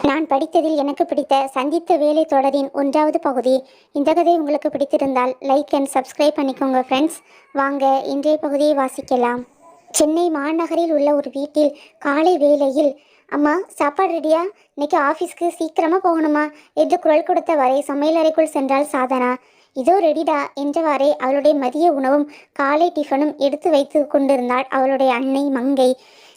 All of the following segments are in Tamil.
நான் படித்ததில் எனக்கு பிடித்த சந்தித்த வேலை தொடரின் ஒன்றாவது பகுதி. இந்த கதை உங்களுக்கு பிடித்திருந்தால் லைக் அண்ட் சப்ஸ்கிரைப் பண்ணிக்கோங்க ஃப்ரெண்ட்ஸ் வாங்க இன்றைய பகுதியை வாசிக்கலாம். சென்னை மாநகரில் உள்ள ஒரு வீட்டில் காலை வேளையில் அம்மா சாப்பாடு ரெடியா இன்னைக்கு ஆஃபீஸ்க்கு சீக்கிரமாக போகணுமா? என்று குரல் கொடுத்த வரை சமையலறைக்குள் சென்றால் சாதனா. இதோ ரெடிடா என்றவாறே அவளுடைய மதிய உணவும் காலை டிஃபனும் எடுத்து வைத்து கொண்டிருந்தாள் அவளுடைய அன்னை மங்கை.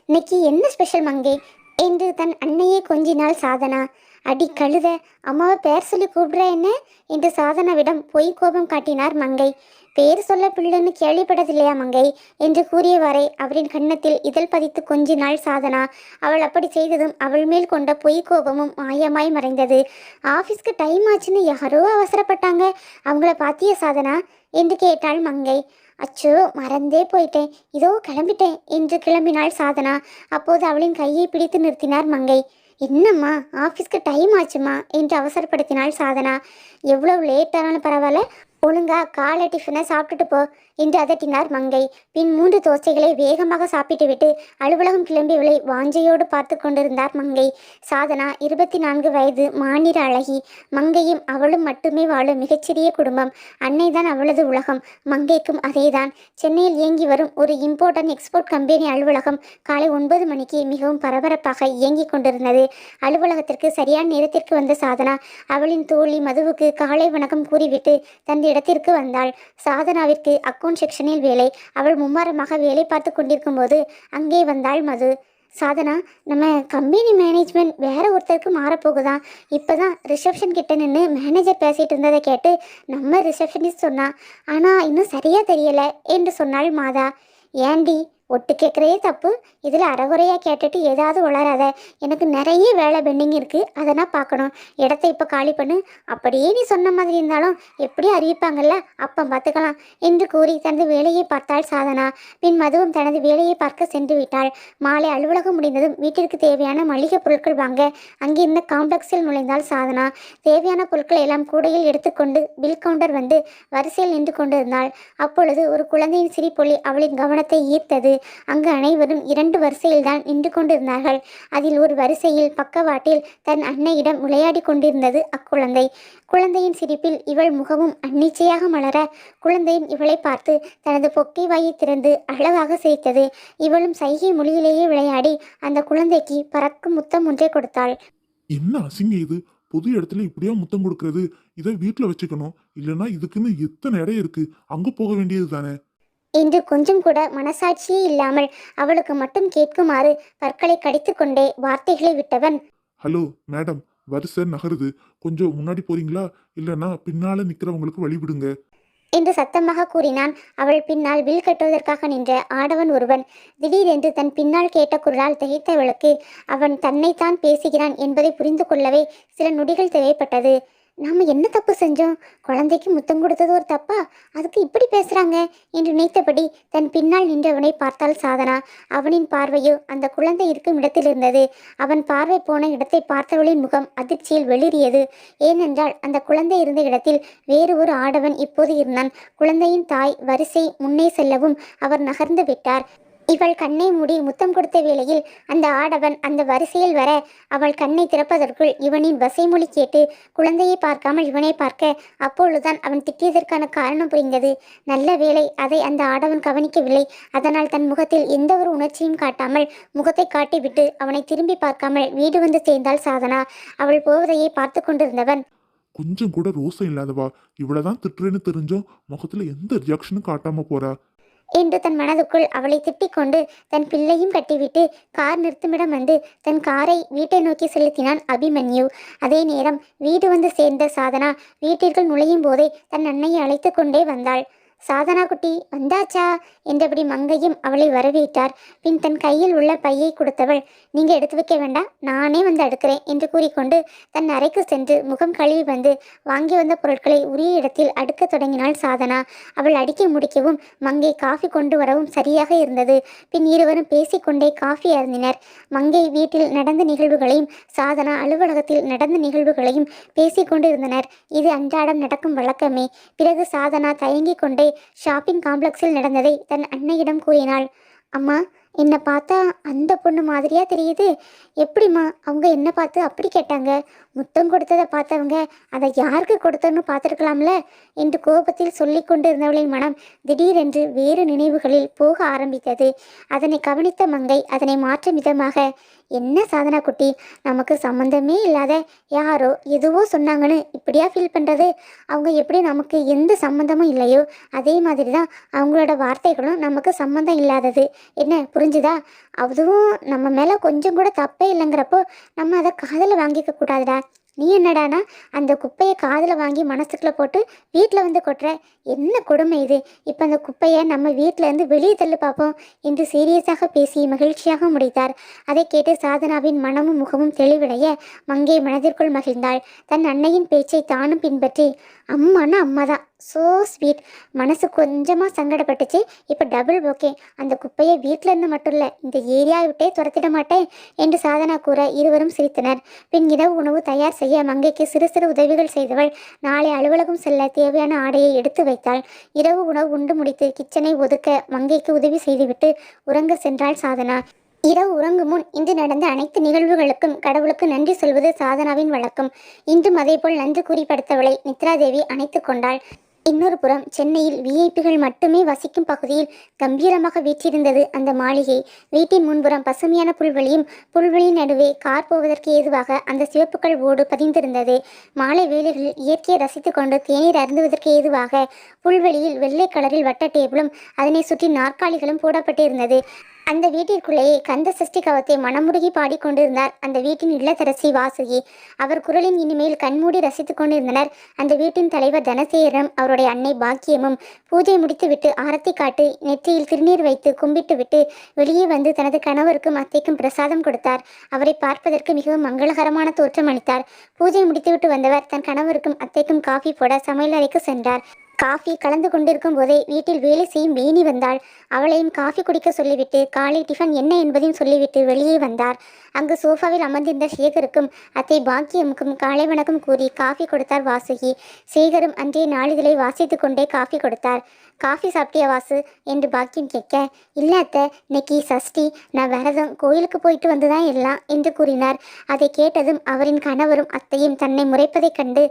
இன்னைக்கு என்ன ஸ்பெஷல் மங்கை? என்று தன் அன்னையை கொஞ்சினாள் சாதனா. அடி கழுத அம்மாவை பேர் சொல்லி கூப்பிடுற என்ன? என்று சாதனாவிடம் பொய் கோபம் காட்டினார் மங்கை. பேர் சொல்ல பிள்ளைன்னு கேள்விப்பட்டதில்லையா மங்கை? என்று கூறியவாறே அவரின் கன்னத்தில் இதழ் பதித்து கொஞ்சினாள் சாதனா. அவள் அப்படி செய்ததும் அவள் மேல் கொண்ட பொய் கோபமும் மாயமாய் மறைந்தது. ஆஃபீஸ்க்கு டைம் ஆச்சுன்னு யாரோ அவசரப்பட்டாங்க. அவங்கள பாத்திய சாதனா? என்று கேட்டாள் மங்கை. அச்சோ மறந்தே போயிட்டேன். இதோ கிளம்பிட்டேன் என்று கிளம்பினாள் சாதனா. அப்போது அவளின் கையை பிடித்து நிறுத்தினார் மங்கை. என்னம்மா ஆஃபீஸ்க்கு டைம் ஆச்சுமா என்று அவசரப்படுத்தினாள் சாதனா. எவ்வளவு லேட் ஆனாலும் பரவாயில்ல. ஒழுங்கா காலை டிஃபனை சாப்பிட்டுட்டு போ. என்று அதட்டினார் மங்கை. பின் மூன்று தோசைகளை வேகமாக சாப்பிட்டுவிட்டு அலுவலகம் கிளம்பியவளை வாஞ்சையோடு பார்த்து கொண்டிருந்தார் மங்கை. சாதனா இருபத்தி நான்கு வயது மாநில அழகி. மங்கையும் அவளும் மட்டுமே வாழும் மிகச்சிறிய குடும்பம். அன்னைதான் அவளது உலகம். மங்கைக்கும் அதேதான். சென்னையில் இயங்கி வரும் ஒரு இம்போர்ட் எக்ஸ்போர்ட் கம்பெனி அலுவலகம் காலை ஒன்பது மணிக்கு மிகவும் பரபரப்பாக இயங்கிக் கொண்டிருந்தது. அலுவலகத்திற்கு சரியான நேரத்திற்கு வந்த சாதனா அவளின் தோழி மதுவுக்கு காலை வணக்கம் கூறிவிட்டு தன் இடத்திற்கு வந்தாள். சாதனாவிற்கு அக்கு அக்கவுண்ட் செக்ஷனில் வேலை. அவள் மும்மரமாக வேலை பார்த்து கொண்டிருக்கும் போது அங்கே வந்தாள் மது. சாதனா நம்ம கம்பெனி மேனேஜ்மெண்ட் வேற ஒருத்தருக்கு மாறப்போகுதான் இப்போதான் ரிசப்ஷன் கிட்ட நின்று மேனேஜர் பேசிட்டு இருந்ததை கேட்டு நம்ம ரிசப்ஷனிஸ்ட் சொன்னான் ஆனால் இன்னும் சரியாக தெரியலை என்று சொன்னாள் மாதா. ஏண்டி ஒட்டு கேட்குறதே தப்பு. இதில் அறகுறையாக கேட்டுட்டு ஏதாவது உளராத எனக்கு நிறைய வேலை பெண்டிங் இருக்குது அதை நான் பார்க்கணும். இடத்த இப்போ காலி பண்ணு. அப்படியே நீ சொன்ன மாதிரி இருந்தாலும் எப்படி அறிவிப்பாங்கல்ல? அப்போ பார்த்துக்கலாம். என்று கூறி தனது வேலையை பார்த்தாள் சாதனா. பின் மதுவும் தனது வேலையை பார்க்க சென்று விட்டாள். மாலை அலுவலகம் முடிந்ததும் வீட்டிற்கு தேவையான மளிகை பொருட்கள் வாங்க அங்கிருந்த காம்ப்ளெக்ஸில் நுழைந்தால் சாதனா. தேவையான பொருட்களை எல்லாம் கூடையில் எடுத்துக்கொண்டு பில் கவுண்டர் வந்து வரிசையில் நின்று கொண்டிருந்தாள். அப்பொழுது ஒரு குழந்தையின் சிரிப்பொலி அவளின் கவனத்தை ஈர்த்தது. அங்கு அனைவரும் இரண்டு வரிசையில்தான் நின்று கொண்டிருந்தார்கள். அதில் ஒரு வரிசையில் பக்கவாட்டில் தன் அன்னையிடம் விளையாடி கொண்டிருந்தது அக்குழந்தை. குழந்தையின் சிரிப்பில் இவள் முகமும் அன்னிச்சையாக மலர குழந்தையும் இவளை பார்த்து தனது பொக்கை வாயை திறந்து அழகாக சிரித்தது. இவளும் சைகை மொழியிலேயே விளையாடி அந்த குழந்தைக்கு பறக்கும் முத்தம் ஒன்றை கொடுத்தாள். என்ன அசிங்க இது? பொது இடத்துல இப்படியா முத்தம் கொடுக்கறது? இதை வீட்டில் வச்சுக்கணும். இல்லைன்னா இதுக்குன்னு எத்தனை இடம் இருக்கு? அங்க போக வேண்டியது தானே என்று கொஞ்சம் கூட மனசாட்சியே இல்லாமல் அவளுக்கு மட்டும் கேட்குமாறு பற்களை கடித்துக்கொண்டே வார்த்தைகளை விட்டவன். ஹலோ மேடம் வரிசை நகருது. கொஞ்சம் முன்னாடி போறீங்களா? இல்லைன்னா பின்னால நிக்கிறவங்களுக்கு வழி விடுங்க. என்று சத்தமாக கூறினான். அவள் பின்னால் வில் கட்டுவதற்காக நின்ற ஆடவன் ஒருவன். திடீரென்று தன் பின்னால் கேட்ட குரலால் திகைத்தவளுக்கு அவன் தன்னைத்தான் பேசுகிறான் என்பதை புரிந்து கொள்ளவே சில நொடிகள் தேவைப்பட்டது. நாம என்ன தப்பு செஞ்சோம்? குழந்தைக்கு முத்தம் கொடுத்தது ஒரு தப்பா? அதுக்கு இப்படி பேசுறாங்க? என்று நினைத்தபடி தன் பின்னால் நின்றவனை பார்த்தால் சாதனா. அவனின் பார்வையோ அந்த குழந்தை இருக்கும் இடத்தில் இருந்தது. அவன் பார்வை போன இடத்தை பார்த்தவளின் முகம் அதிர்ச்சியில் வெளிரியது ஏனென்றால் அந்த குழந்தை இருந்த இடத்தில் வேறு ஒரு ஆடவன் இப்போது இருந்தான். குழந்தையின் தாய் வரிசை முன்னே செல்லவும் அவர் நகர்ந்து விட்டார். இவள் கண்ணை மூடி முத்தம் கொடுத்த வேளையில் அந்த ஆடவன் அந்த வரிசையில் வர அவள் கண்ணை திறப்பதற்குள் இவனின் வசைமொழி கேட்டு குழந்தையை பார்க்காமல் இவனை பார்க்க அப்பொழுதுதான் அவன் திட்டியதற்கான காரணம் புரிந்தது. நல்ல வேளை அதை அந்த ஆடவன் கவனிக்கவில்லை. அதனால் தன் முகத்தில் எந்த ஒரு உணர்ச்சியும் காட்டாமல் முகத்தை காட்டிவிட்டு அவனை திரும்பி பார்க்காமல் வீடு வந்து சேர்ந்தாள் சாதனா. அவள் போவதையே பார்த்து கொண்டிருந்தவன் கொஞ்சம் கூட ரோசம் இல்லாதவா? இவ்வளவுதான் திட்டுறேன்னு தெரிஞ்சும் முகத்துல எந்த ரியாக்ஷனும் காட்டாம போறா? என்று தன் மனதுக்குள் அவளை திட்டிக் கொண்டு தன் பிள்ளையும் கட்டிவிட்டு கார் நிறுத்துமிடம் வந்து தன் காரை வீட்டை நோக்கி செலுத்தினான் அபிமன்யு. அதே நேரம் வீடு வந்து சேர்ந்த சாதனா வீட்டிற்குள் நுழையும் போதே தன் அன்னையை அழைத்து கொண்டே வந்தாள். சாதனா குட்டி வந்தாச்சா? என்றபடி மங்கையும் அவளை வரவேற்றார். பின் தன் கையில் உள்ள பையை கொடுத்தவள் நீங்க எடுத்து வைக்க வேண்டாம் நானே வந்து அடுக்கிறேன் என்று கூறிக்கொண்டு தன் அறைக்கு சென்று முகம் கழுவி வந்து வாங்கி வந்த பொருட்களை உரிய இடத்தில் அடுக்கத் தொடங்கினாள் சாதனா. அவள் அடிக்க முடிக்கவும் மங்கை காஃபி கொண்டு வரவும் சரியாக இருந்தது. பின் இருவரும் பேசிக்கொண்டே காஃபி அருந்தினர். மங்கை வீட்டில் நடந்த நிகழ்வுகளையும் சாதனா அலுவலகத்தில் நடந்த நிகழ்வுகளையும் பேசிக்கொண்டு இருந்தனர். இது அன்றாடம் நடக்கும் வழக்கமே. பிறகு சாதனா தயங்கிக் கொண்டே ஷாப்பிங் காம்ப்ளெக்ஸில் நடந்ததை தன் அன்னையிடம் கூறினாள். அம்மா என்னை பார்த்தா அந்த பொண்ணு மாதிரியா தெரியுது. எப்படிம்மா அவங்க என்ன பார்த்து அப்படி கேட்டாங்க? முத்தம் கொடுத்ததை பார்த்தவங்க அதை யாருக்கு கொடுத்தன்னு பார்த்துருக்கலாம்ல? என்று கோபத்தில் சொல்லி கொண்டு இருந்தவளின் மனம் திடீரென்று வேறு நினைவுகளில் போக ஆரம்பித்தது. அதனை கவனித்த மங்கை அதனை மாற்றும் விதமாக என்ன சாதனா குட்டி? நமக்கு சம்மந்தமே இல்லாத யாரோ எதுவோ சொன்னாங்கன்னு இப்படியா ஃபீல் பண்ணுறது அவங்க எப்படி நமக்கு எந்த சம்மந்தமும் இல்லையோ அதே மாதிரி தான் அவங்களோட வார்த்தைகளும் நமக்கு சம்மந்தம் இல்லாதது. என்ன புரிஞ்சுதா? அதுவும் நம்ம மேலே கொஞ்சம் கூட தப்பே இல்லைங்கிறப்போ நம்ம அதை காதில் வாங்கிக்க கூடாதுடா. நீ என்னடானா அந்த குப்பையை காதில் வாங்கி மனசுக்குள்ளே போட்டு வீட்டில் வந்து கொட்டுற? என்ன கொடுமை இது? இப்போ அந்த குப்பையை நம்ம வீட்டிலேருந்து வெளியே தள்ளு பார்ப்போம் என்று சீரியஸாக பேசி மகிழ்ச்சியாக முடித்தார். அதை கேட்டு சாதனாவின் மனமும் முகமும் தெளிவடைய மங்கை மனதிற்குள் மகிழ்ந்தாள். தன் அன்னையின் பேச்சை தானும் பின்பற்றி அம்மானா அம்மா தான் ஸோ ஸ்வீட் மனசு கொஞ்சமாக சங்கடப்பட்டுச்சு. இப்போ டபுள் ஓகே அந்த குப்பையை வீட்டில் இருந்து மட்டும் இல்லை இந்த ஏரியா விட்டே துரத்திட மாட்டேன் என்று சாதனா கூற இருவரும் சிரித்தனர். பின் இரவு உணவு தயார் செய்ய மங்கைக்கு சிறு சிறு உதவிகள் செய்தவள் நாளை அலுவலகம் செல்ல தேவையான ஆடையை எடுத்து வைத்தாள். இரவு உணவு உண்டு முடித்து கிச்சனை ஒதுக்க மங்கைக்கு உதவி செய்துவிட்டு உறங்க சென்றாள் சாதனா. இரவு உறங்கும் முன் இன்று நடந்த அனைத்து நிகழ்வுகளுக்கும் கடவுளுக்கு நன்றி சொல்வது சாதனாவின் வழக்கம். இன்றும் அதேபோல் நன்றி கூறி படுத்தவளை நித்ராதேவி அணைத்து கொண்டாள். இன்னொரு புறம் சென்னையில் விஐபிகள் மட்டுமே வசிக்கும் பகுதியில் கம்பீரமாக வீற்றிருந்தது அந்த மாளிகை. வீட்டின் முன்புறம் பசுமையான புல்வெளியும் புல்வெளியின் நடுவே கார் போவதற்கு ஏதுவாக அந்த சிவப்புக்கள் ஓடு பதிந்திருந்தது. மாலை வேலைகளில் இயற்கையை ரசித்து கொண்டு தேநீர் அருந்துவதற்கு ஏதுவாக புல்வெளியில் வெள்ளை கலரில் வட்ட டேபிளும் அதனை சுற்றி நாற்காலிகளும் போடப்பட்டிருந்தது. அந்த வீட்டிற்குள்ளேயே கந்த சஷ்டி கவத்தை மனமுருகி பாடிக்கொண்டிருந்தார் அந்த வீட்டின் இல்லத்தரசி வாசுகி அவர் குரலின் இனிமேல் கண்மூடி ரசித்துக் கொண்டிருந்தனர். அந்த வீட்டின் தலைவர் தனசேகரம் அவருடைய அன்னை பாக்கியமும் பூஜை முடித்துவிட்டு ஆரத்தி காட்டி நெற்றியில் திருநீர் வைத்து கும்பிட்டு விட்டு வெளியே வந்து தனது கணவருக்கும் அத்தைக்கும் பிரசாதம் கொடுத்தார். அவரை பார்ப்பதற்கு மிகவும் மங்களகரமான தோற்றம் அளித்தார். பூஜை முடித்துவிட்டு வந்தவர் தன் கணவருக்கும் அத்தைக்கும் காஃபி போட சமையலறைக்கு சென்றார். காஃபி கலந்து கொண்டிருக்கும் போதே வீட்டில் வேலை செய்யும் வேணி வந்தாள். அவளையும் காஃபி குடிக்க சொல்லிவிட்டு காலை டிஃபன் என்ன என்பதையும் சொல்லிவிட்டு வெளியே வந்தார். அங்கு சோஃபாவில் அமர்ந்திருந்த சேகருக்கும் அத்தை பாக்கியமுக்கும் காலை வணக்கம் கூறி காஃபி கொடுத்தார் வாசுகி. சேகரும் அன்றைய நாளிதழை வாசித்து கொண்டே காஃபி கொடுத்தார். காஃபி சாப்பிட்டியா வாசு? என்று பாக்கியம் கேட்க இல்லை அத்தை இன்னைக்கு சஷ்டி. நான் விரதம். கோயிலுக்கு போயிட்டு வந்துதான் எல்லாம் என்று கூறினார். அதை கேட்டதும் அவரின் கணவரும் அத்தையும் தன்னை முறைப்பதைக் கண்டு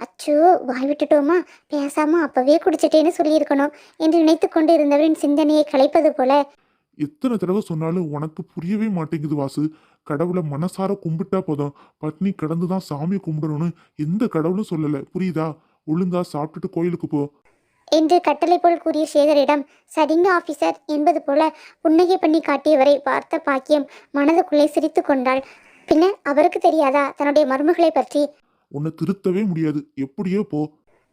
அச்சோ வாய் விட்டுட்டோமா? பேசாம அப்பவே குடிச்சிட்டேன்னு சொல்லியிருக்கணும் என்று நினைத்து கொண்டு இருந்தவரின் சிந்தனையை கலைப்பது போல. எத்தனை தடவை சொன்னாலும் உனக்கு புரியவே மாட்டேங்குது வாசு. கடவுளை மனசார கும்பிட்டா போதும். பட்னி கடந்து தான் சாமி கும்பிடணும்னு எந்த கடவுளும் சொல்லல. புரியுதா? ஒழுங்கா சாப்பிட்டுட்டு கோயிலுக்கு போ. என்று கட்டளை போல் கூறிய சேகரிடம் சரிங்க ஆபீசர் என்பது போல புன்னகை பண்ணி காட்டியவரை பார்த்த பாக்கியம் மனதுக்குள்ளே சிரித்து கொண்டாள். பின்ன அவருக்கு தெரியாதா? தன்னுடைய மருமகளை பற்றி உன்னை திருத்தவே முடியாது. எப்படியோ போ.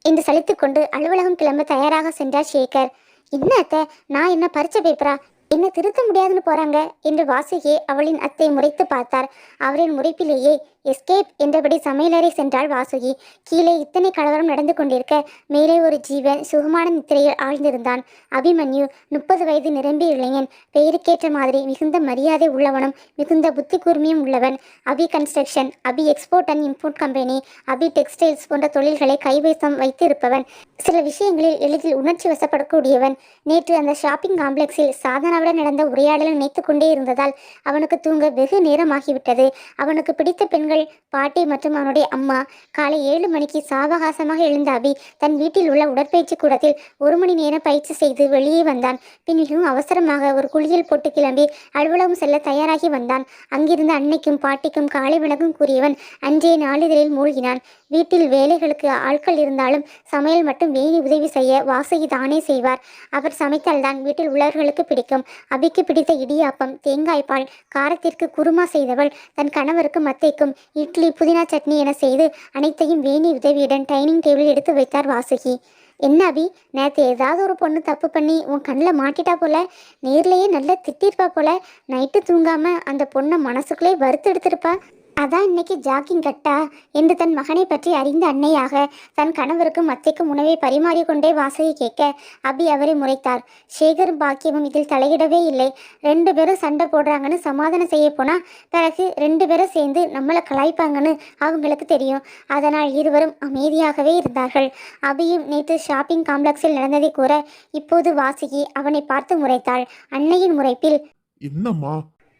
என்று சலித்துக்கொண்டு அலுவலகம் கிளம்ப தயாராக சென்றார் சேகர். என்ன அத்தை? நான் என்ன பரிச்ச பேப்பரா என்ன திருத்த முடியாதுன்னு போறாங்க என்று வாசுகியை அவளின் அத்தை முறைத்து பார்த்தார். அவரின் முறைப்பிலேயே எஸ்கேப் என்றபடி சமையலறை சென்றாள் வாசுகி. கீழே இத்தனை கலவரம் நடந்து கொண்டிருக்க மேலே ஒரு ஜீவன் சுகமான நித்திரையில் ஆழ்ந்திருந்தான். அபிமன்யு முப்பது வயது நிரம்பிய இளைஞன் பெயருக்கேற்ற மாதிரி மிகுந்த மரியாதை உள்ளவனும் மிகுந்த புத்தி கூர்மையும் உள்ளவன். Abhi construction Abhi export and import company Abhi textiles போன்ற தொழில்களை கைவேசம் வைத்து இருப்பவன் சில விஷயங்களில் எளிதில் உணர்ச்சி வசப்படக்கூடியவன். நேற்று அந்த ஷாப்பிங் காம்ப்ளெக்ஸில் சாதனாவுடன் நடந்த உரையாடலை நினைத்து கொண்டே இருந்ததால் அவனுக்கு தூங்க வெகு நேரமாகிவிட்டது. அவனுக்கு பிடித்த பெண்கள் பாட்டி மற்றும் அவனுடைய அம்மா. காலை ஏழு மணிக்கு சாவகாசமாக எழுந்த அபி தன் வீட்டில் உள்ள உடற்பயிற்சி கூடத்தில் ஒரு மணி நேரம் பயிற்சி செய்து வெளியே வந்தான். பின் மிகவும் அவசரமாக ஒரு குளியல் போட்டு கிளம்பி அலுவலகம் செல்ல தயாராகி வந்தான். அங்கிருந்த அன்னைக்கும் பாட்டிக்கும் காலை வணக்கம் கூறியவன் அன்றைய நாளிதழில் மூழ்கினான். வீட்டில் வேலைகளுக்கு ஆட்கள் இருந்தாலும் சமையல் மட்டும் வேணி உதவி செய்ய வாசகி தானே செய்வார். அவர் சமைத்தால்தான் வீட்டில் உள்ளவர்களுக்கு பிடிக்கும். அபிக்கு பிடித்த இடியாப்பம் தேங்காய் பால் காரத்திற்கு குருமா செய்தவள் தன் கணவருக்கு மத்தைக்கும் இட்லி புதினா சட்னி என செய்து அனைத்தையும் வேணி உதவியுடன் டைனிங் டேபிள் எடுத்து வைத்தார் வாசுகி. என்ன அபி? நேற்று ஏதாவது ஒரு பொண்ணு தப்பு பண்ணி உன் கண்ணில் மாட்டிட்டா போல? நேர்லயே நல்லா திட்டிருப்பா போல? நைட்டு தூங்காம அந்த பொண்ணை மனசுக்குள்ளே வறுத்து எடுத்திருப்பா? அதான் இன்னைக்கு ஜாக்கிங் கட்டா என்று தன் மகனை பற்றி அறிந்த அன்னையாக தன் கணவருக்கும் அத்தைக்கும் உணவை பரிமாறிக்கொண்டே வாசகி கேட்க அபி அவரை முறைத்தார். சேகரும் பாக்கியமும் இதில் தலையிடவே இல்லை. ரெண்டு பேரும் சண்டை போடுறாங்கன்னு சமாதானம் செய்ய போனா பிறகு ரெண்டு பேரும் சேர்ந்து நம்மளை கலாய்ப்பாங்கன்னு அவங்களுக்கு தெரியும். அதனால் இருவரும் அமைதியாகவே இருந்தார்கள். அபியும் நேற்று ஷாப்பிங் காம்ப்ளெக்ஸில் நடந்ததை கூற இப்போது வாசுகி அவனை பார்த்து முறைத்தாள். அன்னையின் முறைப்பில் என்னம்மா?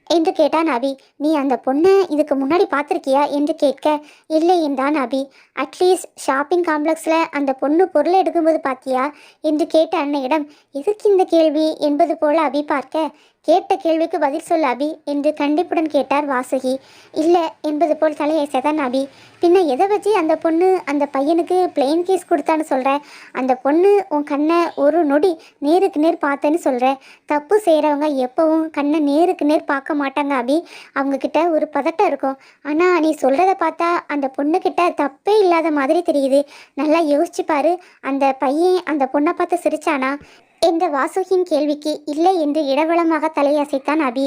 என்று கேட்டான் அபி. நீ அந்த பொண்ணை இதுக்கு முன்னாடி பார்த்துருக்கியா? என்று கேட்க இல்லை என்றான் அபி. அட்லீஸ்ட் ஷாப்பிங் காம்ப்ளெக்ஸில் அந்த பொண்ணு பொருளை எடுக்கும்போது பார்த்தியா? என்று கேட்ட அன்னையிடம் எதுக்கு இந்த கேள்வி? என்பது போல அபி பார்க்க கேட்ட கேள்விக்கு பதில் சொல் அபி என்று கண்டிப்புடன் கேட்டார் வாசுகி. இல்லை என்பது போல் தலையசைதான் அபி. பின்ன எதை வச்சு அந்த பொண்ணு அந்த பையனுக்கு பிளெயின் கேஸ் கொடுத்தான்னு சொல்கிற அந்த பொண்ணு உன் கண்ணை ஒரு நொடி நேருக்கு நேர் பார்த்தேன்னு சொல்கிற தப்பு செய்கிறவங்க எப்போவும் கண்ணை நேருக்கு நேர் பார்க்க மாட்டாங்க அபி. அவங்கக்கிட்ட ஒரு பதட்டம் இருக்கும். ஆனால் நீ சொல்கிறத பார்த்தா அந்த பொண்ணுக்கிட்ட தப்பே இல்லாத மாதிரி தெரியுது. நல்லா யோசிச்சு பாரு. அந்த பையன் அந்த பொண்ணை பார்த்து சிரிச்சானா? என்ற வாசுகியின் கேள்விக்கு இல்லை என்று இடவளமாக தலையசைத்தான் அபி.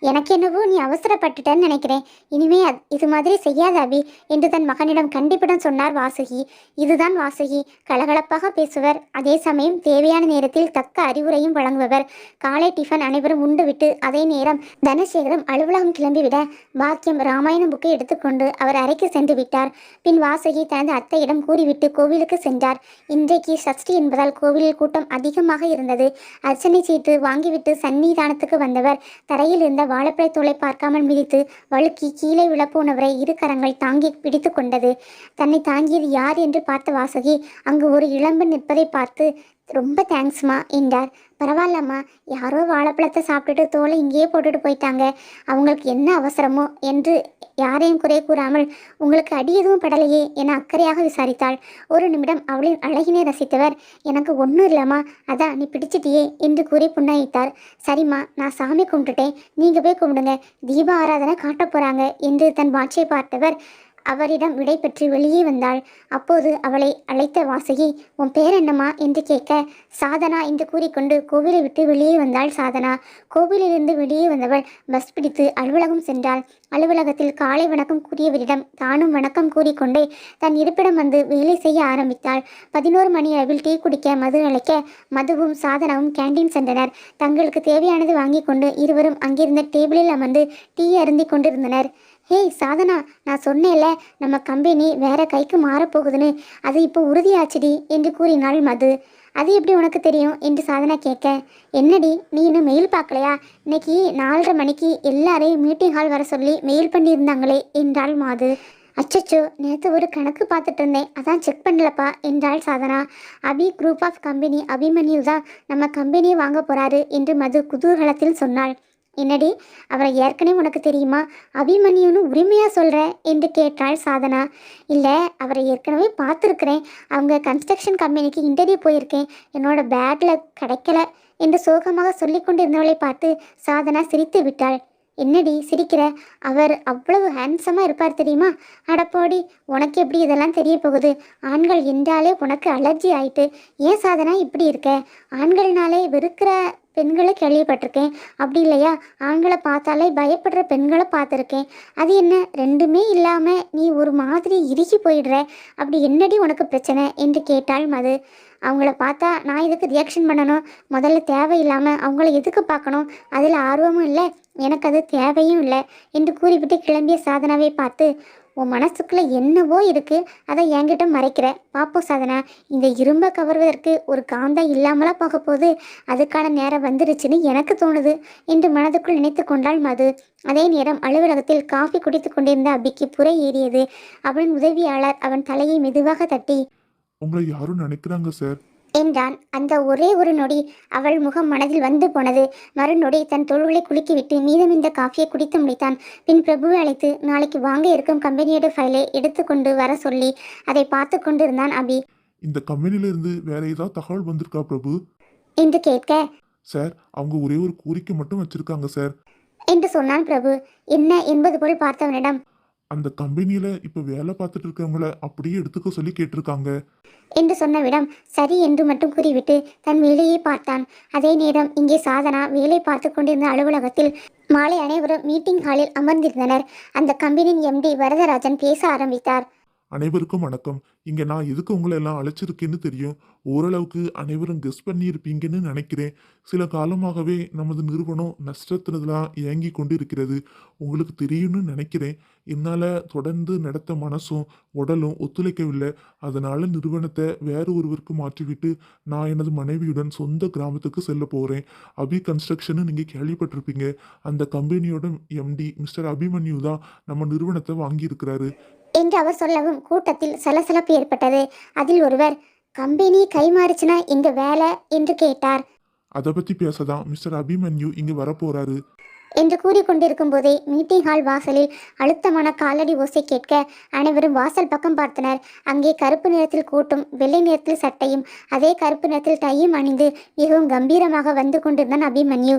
எனக்கு என்னவோ நீ அவசரப்பட்டுட்டேன்னு நினைக்கிறேன். இனிமே அது- இது மாதிரி செய்யாத அபி என்று தன் மகனிடம் கண்டிப்புடன் சொன்னார் வாசுகி. இதுதான் வாசுகி கலகலப்பாக பேசுவர். அதே சமயம் தேவையான நேரத்தில் தக்க அறிவுரையும் வழங்குபவர். காலை டிஃபன் அனைவரும் உண்டுவிட்டு அதே நேரம் தனசேகரம் அலுவலகம் கிளம்பிவிட பாக்கியம் ராமாயணம் புக்கை எடுத்துக்கொண்டு அவர் அறைக்கு சென்று விட்டார். பின் வாசுகி தனது அத்தையிடம் கூறிவிட்டு கோவிலுக்கு சென்றார். இன்றைக்கு சஷ்டி என்பதால் கோவிலில் கூட்டம் அதிகமாக இருந்தது. அர்ச்சனை சீட்டு வாங்கிவிட்டு சன்னிதானத்துக்கு வந்தவர். தரையில் இருந்த வாழைப்பழ தோலை பார்க்காமல் மிதித்து வழுக்கி கீழே விழப்போனவரை இரு கரங்கள் தாங்கி பிடித்து கொண்டது. தன்னை தாங்கியது யார் என்று பார்த்த வாசகி அங்கு ஒரு இளம்பு நிற்பதை பார்த்து ரொம்ப தேங்க்ஸ்மா என்றார். பரவாயில்லம்மா யாரோ வாழைப்பழத்தை சாப்பிட்டுட்டு தோலை இங்கேயே போட்டுட்டு போயிட்டாங்க. அவங்களுக்கு என்ன அவசரமோ? என்று யாரையும் குறை கூறாமல் உங்களுக்கு அடி எதுவும் படலையே என அக்கறையாக விசாரித்தாள். ஒரு நிமிடம் அவளின் அழகினை ரசித்தவர் எனக்கு ஒன்றும் இல்லைம்மா அதான் நீ பிடிச்சிட்டியே என்று கூறி புன்னகைத்தார். சரிம்மா நான் சாமி கும்பிட்டுட்டேன் நீங்கள் போய் கும்பிடுங்க தீப ஆராதனை காட்டப் போகிறாங்க என்று தன் வாட்சை பார்த்தவர் அவரிடம் விடை பெற்று வெளியே வந்தாள். அப்போது அவளை அழைத்த வாசகி உன் பேர் என்னம்மா என்று கேட்க சாதனா என்று கூறிக்கொண்டு கோவிலை விட்டு வெளியே வந்தாள் சாதனா. கோவிலிலிருந்து வெளியே வந்தவள் பஸ் பிடித்து அலுவலகம் சென்றாள். அலுவலகத்தில் காலை வணக்கம் கூறியவரிடம் தானும் வணக்கம் கூறிக்கொண்டே தன் இருப்பிடம் வந்து வேலை செய்ய ஆரம்பித்தாள். பதினோரு மணி அளவில் டீ குடிக்க மது அழைக்க மதுவும் சாதனாவும் கேண்டீன் சென்றனர். தங்களுக்கு தேவையானது வாங்கி கொண்டு இருவரும் அங்கிருந்த டேபிளில் அமர்ந்து டீ அருந்தி கொண்டிருந்தனர். ஹேய் சாதனா நான் சொன்னேன்ல நம்ம கம்பெனி வேற கைக்கு மாறப்போகுதுன்னு. அது இப்போ உறுதியாச்சுடி என்று கூறினாள் மது. அது எப்படி உனக்கு தெரியும் என்று சாதனா கேட்க. என்னடி நீ இன்னும் மெயில் பார்க்கலையா? இன்னைக்கு நாலரை மணிக்கு எல்லாரையும் மீட்டிங் ஹால் வர சொல்லி மெயில் பண்ணியிருந்தாங்களே என்றாள் மாது. அச்சச்சோ நேற்று ஒரு கணக்கு பார்த்துட்டு இருந்தேன் அதான் செக் பண்ணலப்பா என்றாள் Sadhana. Abhi group of company Abhimanyu தான் நம்ம கம்பெனியை வாங்க போகிறாரு என்று மது குதூகலத்தில் சொன்னாள். என்னடி அவரை ஏற்கனவே உனக்கு தெரியுமா? அபிமன்யுன்னு உரிமையாக சொல்கிற என்று கேட்டாள் சாதனா. இல்லை அவரை ஏற்கனவே பார்த்துருக்குறேன். அவங்க கன்ஸ்ட்ரக்ஷன் கம்பெனிக்கு இன்டர்வியூ போயிருக்கேன். என்னோட பேக்கில் கிடைக்கல என்று சோகமாக சொல்லி கொண்டிருந்தவளை பார்த்து சாதனா சிரித்து விட்டாள். என்னடி சிரிக்கிற? அவர் அவ்வளவு ஹேண்ட்ஸமாக இருப்பார் தெரியுமா? அடப்போடி உனக்கு எப்படி இதெல்லாம் தெரிய போகுது? ஆண்கள் என்றாலே உனக்கு அலர்ஜி ஆயிட்டு. ஏன் சாதனா இப்படி இருக்க? ஆண்கள்னாலே வெறுக்கிற பெண்களை கேள்விப்பட்டிருக்கேன். அப்படி இல்லையா? ஆண்களை பார்த்தாலே பயப்படுற பெண்களை பார்த்துருக்கேன். அது என்ன? ரெண்டுமே இல்லாமல் நீ ஒரு மாதிரி இறுகி போயிடுற. அப்படி என்னடி உனக்கு பிரச்சனை? என்று கேட்டாள் மது. அவங்கள பார்த்தா நான் இதுக்கு ரியாக்ஷன் பண்ணணும்? முதல்ல தேவையில்லாமல் அவங்கள எதுக்கு பார்க்கணும்? அதில் ஆர்வமும் இல்லை. எனக்கு அது தேவையும் இல்லை. என்று கூறிவிட்டு கிளம்பிய சாதனாவை பார்த்து உன் மனசுக்குள்ளே என்னவோ இருக்குது அதை என்கிட்ட மறைக்கிற. பாப்போ சாதனா இந்த இரும்பை கவர்வதற்கு ஒரு காந்தம் இல்லாமலா போக போகுது. அதுக்கான நேரம் வந்துருச்சுன்னு எனக்கு தோணுது. என்று மனதுக்குள் நினைத்து கொண்டாள் மது. அதே நேரம் அலுவலகத்தில் காஃபி குடித்து கொண்டிருந்த அபிக்கு புரை ஏறியது. அவன் உதவியாளர் அவன் தலையை மெதுவாக தட்டி உங்களை யாரும் நினைக்கிறாங்க சார். என்றான். அந்த ஒரே ஒரு நொடி அவள் முகம் மனதில் வந்து போனது. மறுநொடி தன் தோள்களை குலுக்கிவிட்டு மீதமிருந்த காஃபியை குடித்து முடித்தான். பின் பிரபுவை அழைத்து நாளைக்கு வாங்க இருக்கும் கம்பெனியோட ஃபைலை எடுத்துக்கொண்டு வர சொல்லி அதை பார்த்து கொண்டிருந்தான் அபி. இந்த கம்பெனில இருந்து வேற ஏதாவது தகவல் வந்திருக்கா பிரபு? என்று கேட்க சார் அவங்க ஒரே ஒரு கோரிக்கை மட்டும் வச்சிருக்காங்க சார். என்று சொன்னான் பிரபு. என்ன என்பது போல் பார்த்தவனிடம் அந்த கம்பெனியில இப்ப வேலை பார்த்துட்டு இருக்கவங்கள அப்படியே எடுத்துக்க சொல்லி கேட்டிருக்காங்க. என்று சொன்னவிடம் சரி என்று மட்டும் கூறிவிட்டு தன் வேலையை பார்த்தான். அதே நேரம் இங்கே சாதனா வேலை பார்த்து கொண்டிருந்த அலுவலகத்தில் மாலை அனைவரும் மீட்டிங் ஹாலில் அமர்ந்திருந்தனர். அந்த கம்பெனியின் எம்டி வரதராஜன் பேச ஆரம்பித்தார். அனைவருக்கும் வணக்கம். இங்கே நான் எதுக்கு உங்களை எல்லாம் அழைச்சிருக்கேன்னு தெரியும். ஓரளவுக்கு அனைவரும் கெஸ் பண்ணியிருப்பீங்கன்னு நினைக்கிறேன். சில காலமாகவே நமது நிறுவனம் நஷ்டத்தினதுலாம் இயங்கி கொண்டு இருக்கிறது உங்களுக்கு தெரியும்னு நினைக்கிறேன். என்னால் தொடர்ந்து நடத்த மனசும் உடலும் ஒத்துழைக்கவில்லை. அதனால் நிறுவனத்தை வேறு ஒருவருக்கு மாற்றிவிட்டு நான் எனது மனைவியுடன் சொந்த கிராமத்துக்கு செல்ல போகிறேன் அபி கன்ஸ்ட்ரக்ஷன்னு நீங்கள் கேள்விப்பட்டிருப்பீங்க. அந்த கம்பெனியோட எம்டி மிஸ்டர் அபிமன்யு தான் நம்ம நிறுவனத்தை வாங்கியிருக்கிறாரு. என்று அவர் சொல்லவும் கூட்டத்தில் சலசலப்பு ஏற்பட்டது. அதில் ஒருவர் கம்பெனி கைமாறுச்சுனா எங்க வேலை? என்று கேட்டார். அதை பற்றி பேச தான் மிஸ்டர் அபிமன்யு இங்கே வரப்போகிறாரு என்று கூறிக்கொண்டிருக்கும் போதே மீட்டிங் ஹால் வாசலில் அழுத்தமான காலடி ஓசை கேட்க அனைவரும் வாசல் பக்கம் பார்த்தனர். அங்கே கருப்பு நிறத்தில் கூட்டும் வெள்ளை நிறத்தில் சட்டையும் அதே கருப்பு நிறத்தில் டையும் அணிந்து மிகவும் கம்பீரமாக வந்து கொண்டிருந்தான் அபிமன்யு.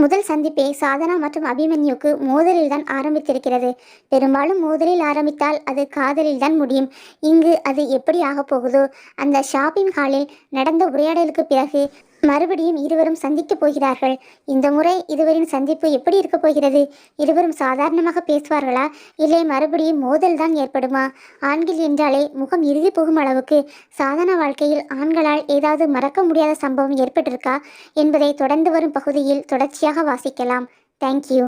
முதல் சந்திப்பே சாதனா மற்றும் அபிமன்யுக்கு மோதலில் தான் ஆரம்பித்திருக்கிறது. பெரும்பாலும் மோதலில் ஆரம்பித்தால் அது காதலில் தான் முடியும். இங்கு அது எப்படி ஆகப் போகுதோ அந்த ஷாப்பிங் ஹாலில் நடந்த உரையாடலுக்கு பிறகு மறுபடியும் இருவரும் சந்திக்கப் போகிறார்கள். இந்த முறை இருவரின் சந்திப்பு எப்படி இருக்கப் போகிறது? இருவரும் சாதாரணமாக பேசுவார்களா? இல்லை மறுபடியும் மோதல் தான் ஏற்படுமா? ஆண்கள் என்றாலே முகம் இறுகி போகும் அளவுக்கு சாதாரண வாழ்க்கையில் ஆண்களால் ஏதாவது மறக்க முடியாத சம்பவம் ஏற்பட்டிருக்கா? என்பதை தொடர்ந்து வரும் பகுதியில் தொடர்ச்சியாக வாசிக்கலாம். தேங்க்யூ